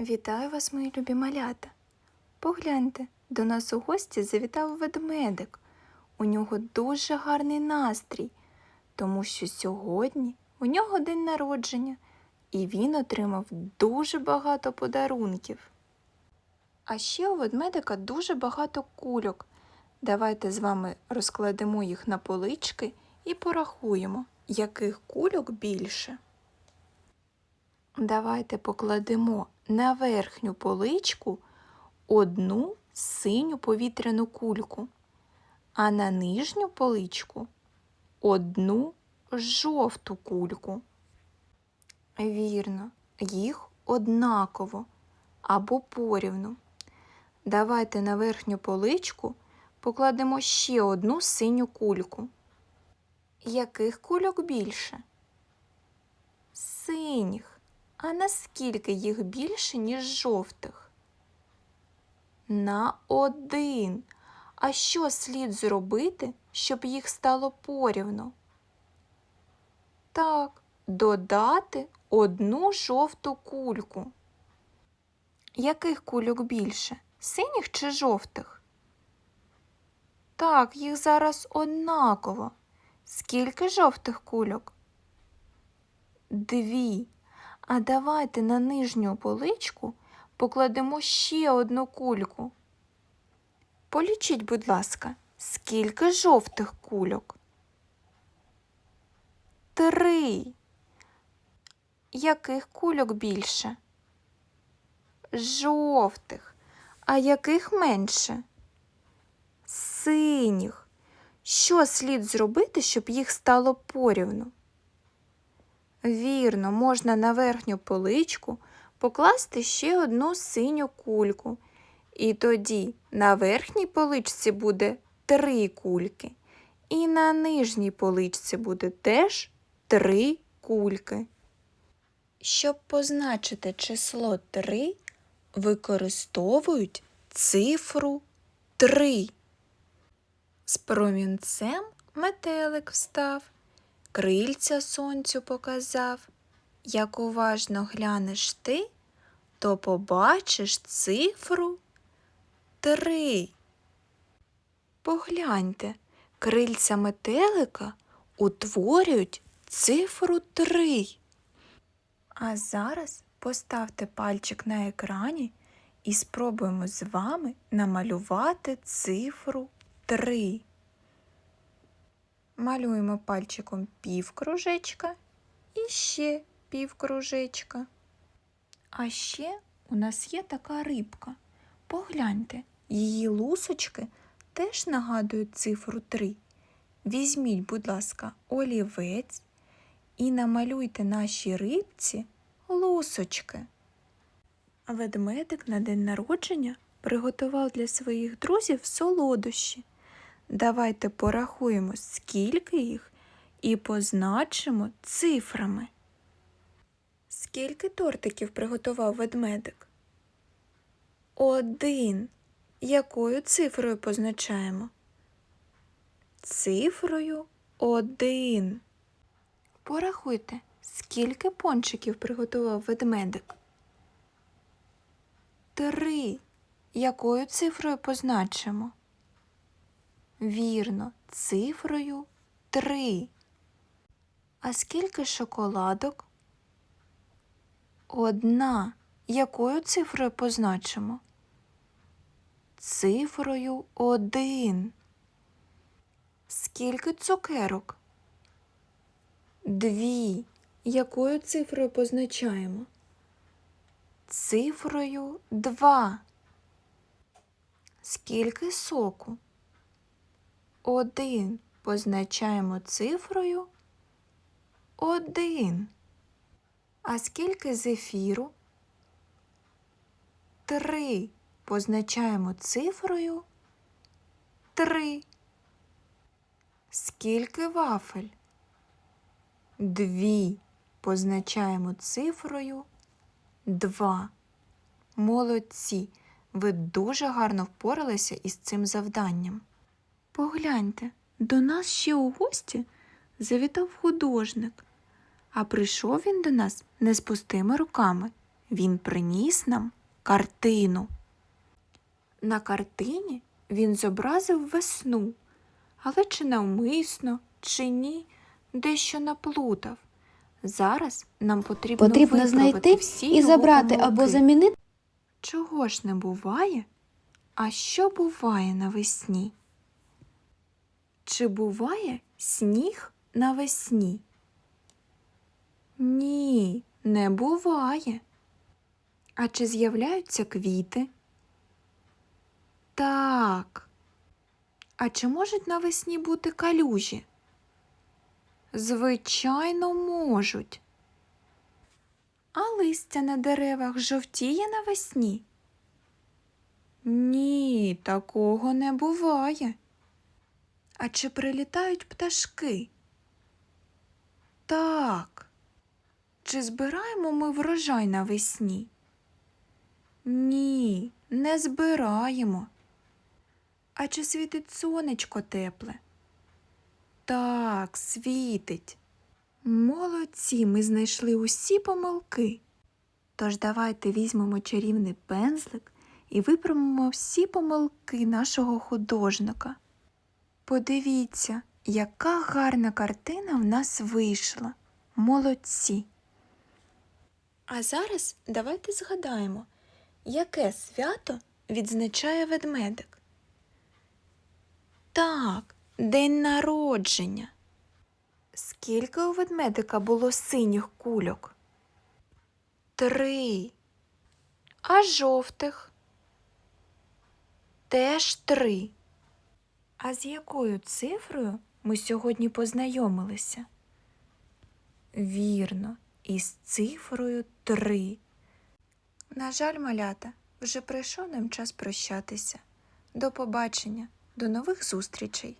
Вітаю вас, мої любі малята. Погляньте, до нас у гості завітав ведмедик. У нього дуже гарний настрій, тому що сьогодні у нього день народження, і він отримав дуже багато подарунків. А ще у ведмедика дуже багато кульок. Давайте з вами розкладемо їх на полички і порахуємо, яких кульок більше. Давайте покладемо на верхню поличку одну синю повітряну кульку, а на нижню поличку одну жовту кульку. Вірно, їх однаково або порівну. Давайте на верхню поличку покладемо ще одну синю кульку. Яких кульок більше? Синіх. А наскільки їх більше, ніж жовтих? На один. А що слід зробити, щоб їх стало порівну? Так, додати одну жовту кульку. Яких кульок більше? Синіх чи жовтих? Так, їх зараз однаково. Скільки жовтих кульок? Дві. А давайте на нижню поличку покладемо ще одну кульку. Полічіть, будь ласка, скільки жовтих кульок? Три. Яких кульок більше? Жовтих. А яких менше? Синіх. Що слід зробити, щоб їх стало порівну? Вірно, можна на верхню поличку покласти ще одну синю кульку. І тоді на верхній поличці буде три кульки, і на нижній поличці буде теж три кульки. Щоб позначити число 3, використовують цифру 3. З промінцем метелик встав крильця сонцю показав. Як уважно глянеш ти, то побачиш цифру три. Погляньте, крильця метелика утворюють цифру три. А зараз поставте пальчик на екрані і спробуємо з вами намалювати цифру 3. Малюємо пальчиком півкружечка і ще півкружечка. А ще у нас є така рибка. Погляньте, її лусочки теж нагадують цифру 3. Візьміть, будь ласка, олівець і намалюйте нашій рибці лусочки. Ведмедик на день народження приготував для своїх друзів солодощі. Давайте порахуємо, скільки їх, і позначимо цифрами. Скільки тортиків приготував ведмедик? Один. Якою цифрою позначаємо? Цифрою один. Порахуйте, скільки пончиків приготував ведмедик? Три. Якою цифрою позначимо? Вірно, цифрою 3. А скільки шоколадок? Одна. Якою цифрою позначимо? Цифрою 1. Скільки цукерок? Дві. Якою цифрою позначаємо? Цифрою 2. Скільки соку? Один позначаємо цифрою один. А скільки зефіру? Три позначаємо цифрою три. Скільки вафель? Дві позначаємо цифрою два. Молодці! Ви дуже гарно впоралися із цим завданням. Погляньте, до нас ще у гості завітав художник, а прийшов він до нас не з пустими руками. він приніс нам картину. На картині він зобразив весну, але чи навмисно, чи ні, дещо наплутав. Зараз нам потрібно, Потрібно знайти всі і його забрати або замінити. Чого ж не буває? А що буває навесні? Чи буває сніг навесні? Ні, не буває. А чи з'являються квіти? Так. А чи можуть навесні бути калюжі? Звичайно, можуть. А листя на деревах жовтіє навесні? Ні, такого не буває. А чи прилітають пташки? Так. Чи збираємо ми врожай навесні? Ні, не збираємо. А чи світить сонечко тепле? Так, світить. Молодці, ми знайшли усі помилки. Тож давайте візьмемо чарівний пензлик і виправимо всі помилки нашого художника. Подивіться, яка гарна картина в нас вийшла. Молодці. А зараз давайте згадаємо, яке свято відзначає ведмедик. Так, день народження. Скільки у ведмедика було синіх кульок? Три. А жовтих? Теж три. А з якою цифрою ми сьогодні познайомилися? Вірно, із цифрою три. На жаль, малята, вже прийшов нам час прощатися. До побачення, до нових зустрічей.